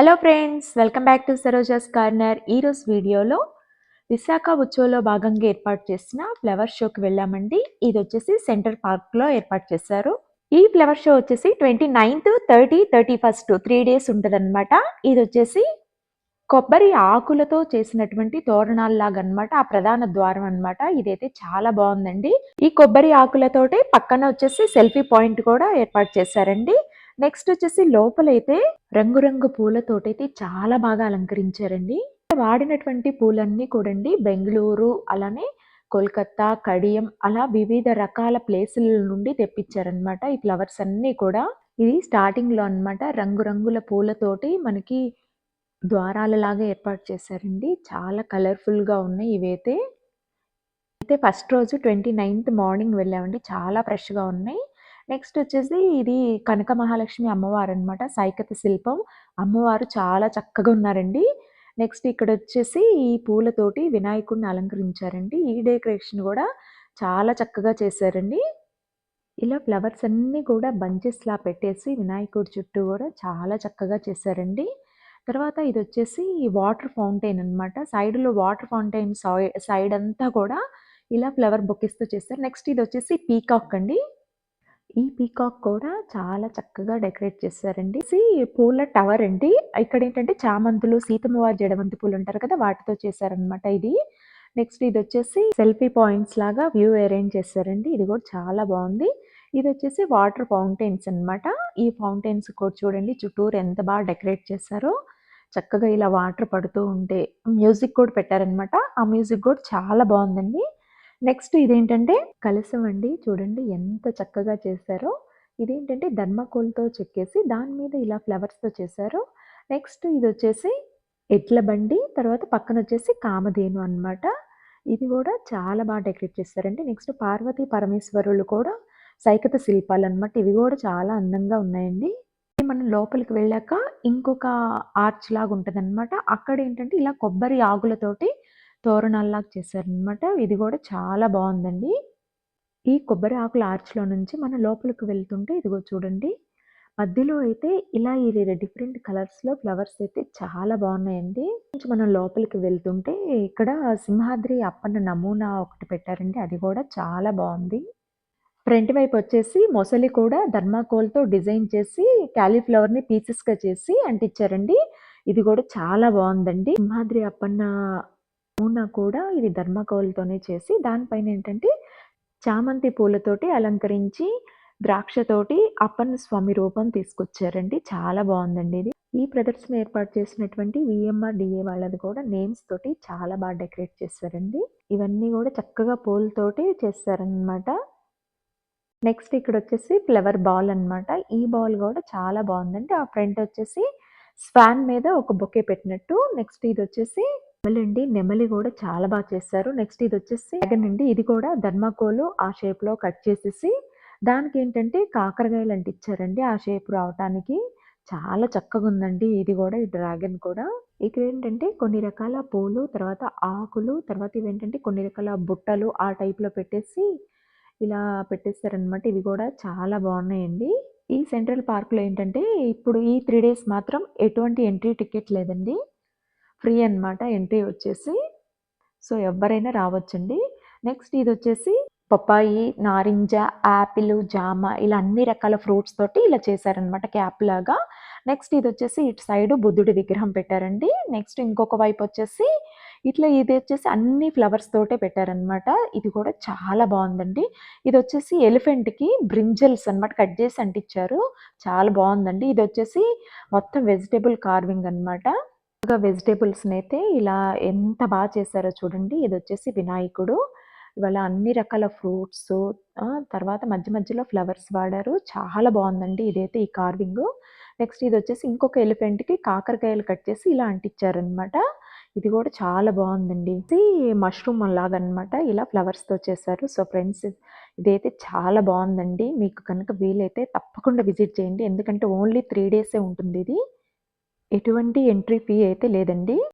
Hello friends welcome back to Saroja's corner ఈరోజు వీడియోలో విశాఖ ఉత్సవంలో భాగంగా ఏర్పాటు చేసిన ఫ్లవర్ షోకి వెళ్ళామండి. ఇది వచ్చేసి సెంటర్ పార్క్లో ఏర్పాటు చేశారు. ఈ ఫ్లవర్ షో వచ్చేసి twenty ninth thirty thirty first three days ఉంటుందన్నమాట. ఇది వచ్చేసి కొబ్బరి ఆకులతో చేసినటువంటి తోరణాల్లాగా అనమాట ఆ ప్రధాన ద్వారం అనమాట ఇదైతే చాలా బాగుందండి. ఈ కొబ్బరి ఆకులతోటే పక్కన వచ్చేసి సెల్ఫీ పాయింట్ కూడా ఏర్పాటు చేశారండి. నెక్స్ట్ వచ్చేసి లోపలైతే రంగురంగు పూలతోటైతే చాలా బాగా అలంకరించారండి. వాడినటువంటి పూలన్నీ కూడండి బెంగళూరు అలానే కోల్కత్తా కడియం అలా వివిధ రకాల ప్లేసుల నుండి తెప్పించారనమాట ఈ ఫ్లవర్స్ అన్నీ కూడా ఇది స్టార్టింగ్లో అనమాట రంగురంగుల పూలతోటి మనకి ద్వారాలలాగా ఏర్పాటు చేశారండి. చాలా కలర్ఫుల్గా ఉన్నాయి ఇవైతే. అయితే ఫస్ట్ రోజు ట్వంటీ నైన్త్ మార్నింగ్ వెళ్ళామండి. చాలా ఫ్రెష్గా ఉన్నాయి. నెక్స్ట్ వచ్చేసి ఇది కనక మహాలక్ష్మి అమ్మవారు అనమాట సైకత శిల్పం. అమ్మవారు చాలా చక్కగా ఉన్నారండి. నెక్స్ట్ ఇక్కడ వచ్చేసి ఈ పూలతోటి వినాయకుడిని అలంకరించారండి. ఈ డెకరేషన్ కూడా చాలా చక్కగా చేశారండి. ఇలా ఫ్లవర్స్ అన్నీ కూడా బంచెస్లా పెట్టేసి వినాయకుడి చుట్టూ కూడా చాలా చక్కగా చేశారండి. తర్వాత ఇది వచ్చేసి వాటర్ ఫౌంటైన్ అనమాట సైడ్లో వాటర్ ఫౌంటైన్ సైడ్ అంతా కూడా ఇలా ఫ్లవర్ బొక్కిస్తూ చేస్తారు. నెక్స్ట్ ఇది వచ్చేసి పీకాక్ అండి. ఈ పీకాక్ కూడా చాలా చక్కగా డెకరేట్ చేశారండి. పూల టవర్ అండి. ఇక్కడ ఏంటంటే చామంతులు సీతమ్మవారి జడవంతి పూలు ఉంటారు కదా వాటితో చేశారనమాట ఇది. నెక్స్ట్ ఇది వచ్చేసి సెల్ఫీ పాయింట్స్ లాగా వ్యూ అరేంజ్ చేశారండి. ఇది కూడా చాలా బాగుంది. ఇది వచ్చేసి వాటర్ ఫౌంటైన్స్ అనమాట ఈ ఫౌంటైన్స్ కూడా చూడండి చుట్టూరు ఎంత బాగా డెకరేట్ చేశారో. చక్కగా ఇలా వాటర్ పడుతూ ఉంటే మ్యూజిక్ కూడా పెట్టారనమాట ఆ మ్యూజిక్ కూడా చాలా బాగుందండి. నెక్స్ట్ ఇదేంటంటే కలసం అండి చూడండి ఎంత చక్కగా చేశారో. ఇదేంటంటే ధర్మకోల్తో చెక్కేసి దాని మీద ఇలా ఫ్లవర్స్తో చేశారు. నెక్స్ట్ ఇది వచ్చేసి ఎడ్ల బండి తర్వాత పక్కన వచ్చేసి కామధేను అనమాట ఇది కూడా చాలా బాగా డెకరేట్ చేస్తారండి. నెక్స్ట్ పార్వతీ పరమేశ్వరులు కూడా సైకత శిల్పాలు అనమాట ఇవి కూడా చాలా అందంగా ఉన్నాయండి. మనం లోపలికి వెళ్ళాక ఇంకొక ఆర్చ్ లాగా ఉంటుంది అనమాట అక్కడ ఏంటంటే ఇలా కొబ్బరి ఆకులతోటి తోరణాల్లాగా చేశారనమాట. ఇది కూడా చాలా బాగుందండి. ఈ కొబ్బరి ఆకుల ఆర్చ్లో నుంచి మన లోపలికి వెళ్తుంటే ఇదిగో చూడండి. మధ్యలో అయితే ఇలా ఇది డిఫరెంట్ కలర్స్లో ఫ్లవర్స్ అయితే చాలా బాగున్నాయండి. మనం లోపలికి వెళ్తుంటే ఇక్కడ సింహాద్రి అప్పన్న నమూనా ఒకటి పెట్టారండి. అది కూడా చాలా బాగుంది. ఫ్రంట్ వైపు వచ్చేసి మొసలి కూడా ధర్మాకోల్తో డిజైన్ చేసి క్యాలీఫ్లవర్ని పీసెస్గా చేసి అంటించారండి ఇది కూడా చాలా బాగుందండి. సింహాద్రి అప్పన్న నూనె కూడా ఇది ధర్మకోల్తోనే చేసి దానిపైన ఏంటంటే చామంతి పూలతోటి అలంకరించి ద్రాక్షతోటి అప్పన్న స్వామి రూపం తీసుకొచ్చారండి. చాలా బాగుందండి ఇది. ఈ ప్రదర్శన ఏర్పాటు చేసినటువంటి విఎంఆర్ డిఏ వాళ్ళది కూడా నేమ్స్ తోటి చాలా బాగా డెకరేట్ చేశారండి. ఇవన్నీ కూడా చక్కగా పూలతోటి చేస్తారనమాట నెక్స్ట్ ఇక్కడ వచ్చేసి ఫ్లవర్ బాల్ అనమాట ఈ బాల్ కూడా చాలా బాగుందండి. ఆ ఫ్రంట్ వచ్చేసి స్వాన్ మీద ఒక బొకే పెట్టినట్టు నెక్స్ట్ ఇది వచ్చేసి నెమలండి. నెమలి కూడా చాలా బాగా చేస్తారు. నెక్స్ట్ ఇది వచ్చేసి డ్రాగన్ అండి. ఇది కూడా ధర్మకోలు ఆ షేప్లో కట్ చేసేసి దానికి ఏంటంటే కాకరకాయలు అంటించారండి ఆ షేప్ రావటానికి. చాలా చక్కగా ఉందండి. ఇది కూడా ఈ డ్రాగన్ కూడా. ఇక్కడ ఏంటంటే కొన్ని రకాల పూలు తర్వాత ఆకులు తర్వాత ఇవేంటంటే కొన్ని రకాల బుట్టలు ఆ టైప్లో పెట్టేసి ఇలా పెట్టేస్తారనమాట ఇవి కూడా చాలా బాగున్నాయండి. ఈ సెంట్రల్ పార్క్లో ఏంటంటే ఇప్పుడు ఈ త్రీ డేస్ మాత్రం ఎటువంటి ఎంట్రీ టికెట్ లేదండి. ఫ్రీ అనమాట ఎంట్రీ వచ్చేసి. సో ఎవరైనా రావచ్చండి. నెక్స్ట్ ఇది వచ్చేసి పప్పాయి నారింజ యాపిల్ జామ ఇలా అన్ని రకాల ఫ్రూట్స్ తోటి ఇలా చేశారనమాట క్యాప్ లాగా. నెక్స్ట్ ఇది వచ్చేసి ఇటు సైడ్ బుద్ధుడి విగ్రహం పెట్టారండి. నెక్స్ట్ ఇంకొక వైపు వచ్చేసి ఇట్లా ఇది వచ్చేసి అన్ని ఫ్లవర్స్ తోటే పెట్టారనమాట ఇది కూడా చాలా బాగుందండి. ఇది వచ్చేసి ఎలిఫెంట్కి బ్రింజల్స్ అనమాట కట్ చేసి అంటించారు. చాలా బాగుందండి. ఇది వచ్చేసి మొత్తం వెజిటేబుల్ కార్వింగ్ అనమాట వెజిటేబుల్స్ని అయితే ఇలా ఎంత బాగా చేశారో చూడండి. ఇది వచ్చేసి వినాయకుడు. ఇవాళ అన్ని రకాల ఫ్రూట్స్ తర్వాత మధ్య మధ్యలో ఫ్లవర్స్ వాడారు. చాలా బాగుందండి ఇదైతే ఈ కార్వింగ్. నెక్స్ట్ ఇది వచ్చేసి ఇంకొక ఎలిఫెంట్కి కాకరకాయలు కట్ చేసి ఇలా అంటించారనమాట ఇది కూడా చాలా బాగుందండి. ఇది మష్రూమ్ లాగనమాట ఇలా ఫ్లవర్స్తో చేశారు. సో ఫ్రెండ్స్ ఇదైతే చాలా బాగుందండి. మీకు కనుక వీలైతే తప్పకుండా విజిట్ చేయండి. ఎందుకంటే ఓన్లీ త్రీ డేసే ఉంటుంది ఇది. ఎటువంటి ఎంట్రీ ఫీ అయితే లేదండి.